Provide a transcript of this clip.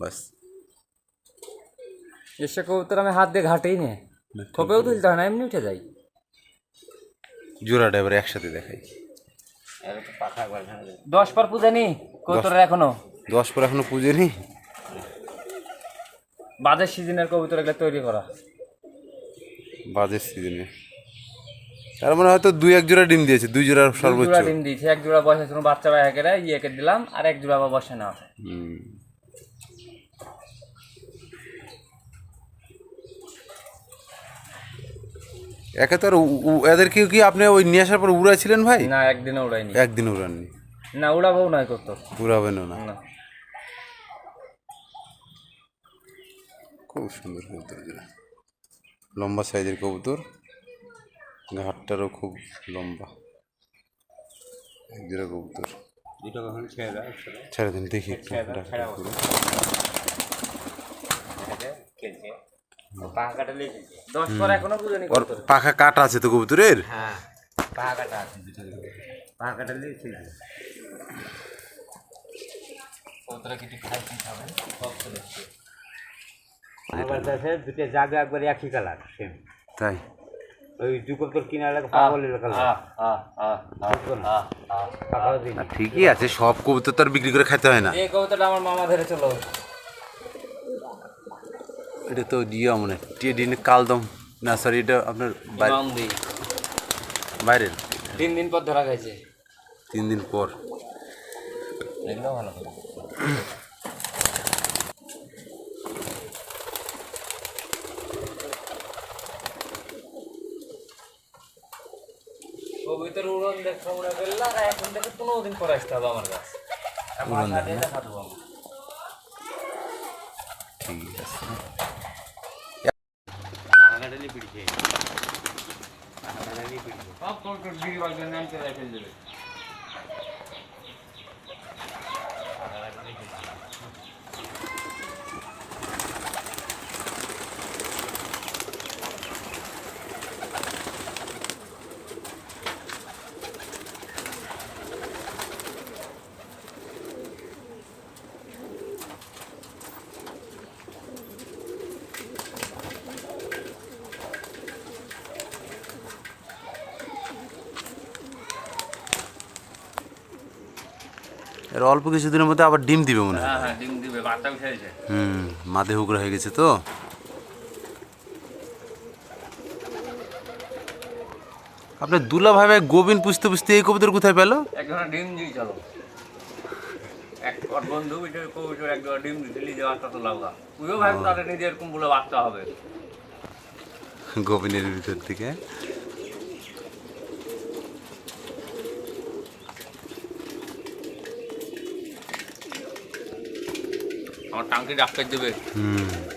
বাস। এসে কবুতর আমি হাত দিয়ে ঘাটেই নে। থোপেও তুলতে হয় না এমনি উঠে যাই। জোড়াটা এবার একসাথে দেখাই। দশ পর পূজা নি কবুতরের এখনও? দশ পর এখনও পুজো নি? বাজার সিজনের কবুতর এগুলো তৈরি করা। বাজের সিজনে। তার মানে হয়তো দুই এক জোড়া ডিম দিয়েছে দুই জোড়া সর্বোচ্চ। জোড়া ডিম দিয়েছে এক জোড়া বসে বাচ্চা ভাই একে ইয়েকে দিলাম আর এক জোড়া আবার বসে না। হুম। একে তো আর এদেরকে কি আপনি ওই নিয়ে আসার পর উড়াইছিলেন ভাই? না একদিনও উড়াইনি। একদিন উড়াননি। না উড়াবও নয় করতো উড়াবেনও না। না। খুব সুন্দর কবুতর লম্বা সাইজের কবুতর। ঘাটটারও খুব লম্বা। এক জোড়া কবুতর ছেড়ে দিন দেখি একটু ডাকটা করে। দশ পর এখনও পূজা নি ওর পাখা কাটা আছে তো কবুতরের? হ্যাঁ একবার একই কালার সেম তাই? ঠিকই আছে সব কবুতর তো আর বিক্রি করে খেতে হয় না। এই কবুতরটা আমার মামা ধরে চলো। এটা তো ইয়ে মানে টেডিন কালদম। না সরি এটা আপনার বাইরের? তিন দিন পর ধরা গেছে তিন দিন পর। এগুলো ভালো কবিতার উড়ন দেখো এখন থেকে পনেরো দিন পরে আসতে হবে আমার কাছে। ঠিক আছে। Kalk kalk bir bak ne kadar efendim. এর অল্প কিছুদিনের মধ্যে আবার ডিম দিবে মনে হয়। হ্যাঁ হ্যাঁ ডিম দিবে বাচ্চা উঠে গেছে হুম মাদে হুগরা হয়ে গেছে তো। আপনার দুলা ভাই ভাই গোবিন পুষতে পুষতে এই কবুতর কোথায় পেল? এক ধরনের ডিম দিই চলো। এক বন্ধু কবিতার এক ধরনের ডিম দিলি যে বাচ্চা তো লাগা তুইও ভাই তাহলে নিজের এরকম বলে বাচ্চা হবে। গোবিনের ভিতর থেকে। আমার টাঙ্কি ডাক্তার দেবে। হুম।